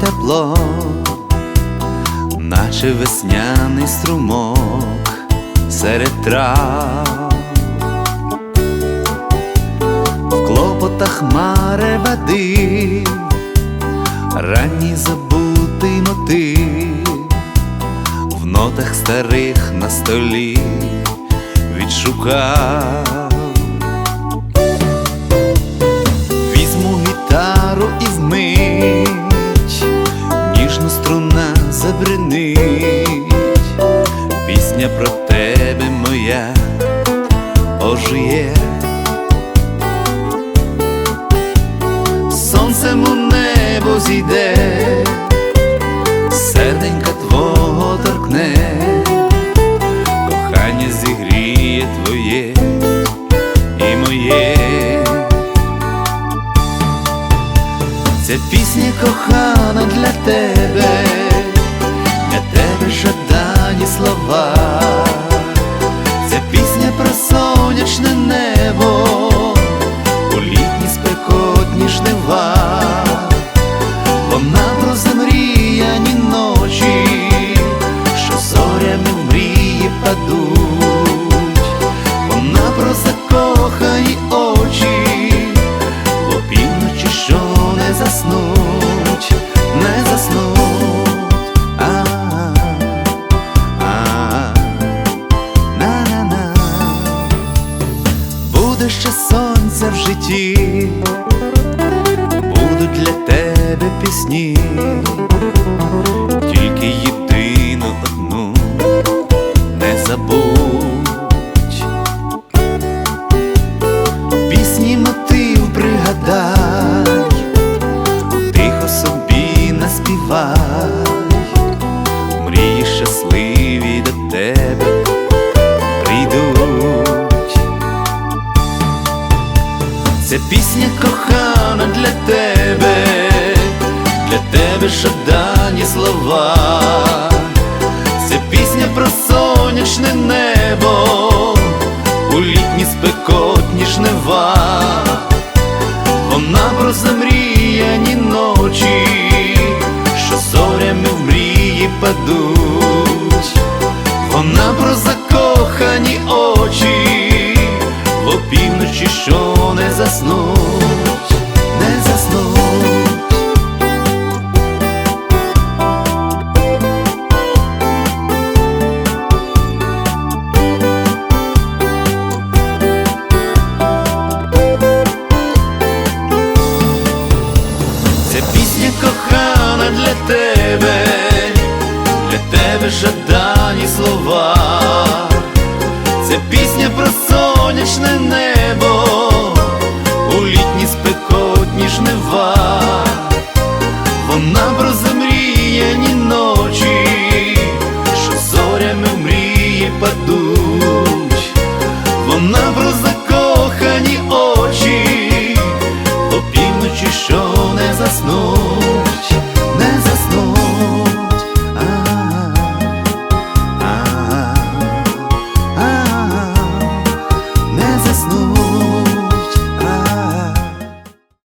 тепло, наче весняний струмок серед трав, в клопотах маре води, ранній забутий мотив, в нотах старих на столі відшукав. Ожиє. Сонцем у небо зійде, серденька твого торкне, кохання зігріє твоє і моє. Ця пісня кохана для тебе, для тебе жадані слова, Сонця в житті, будуть для тебе пісні, тільки єдину одну не забудь. Пісні мотив пригадай, тихо собі наспівай, мрії щасливі до тебе Ця пісня кохана для тебе, для тебе жадані слова, тебе слова, це пісня про сонячне небо.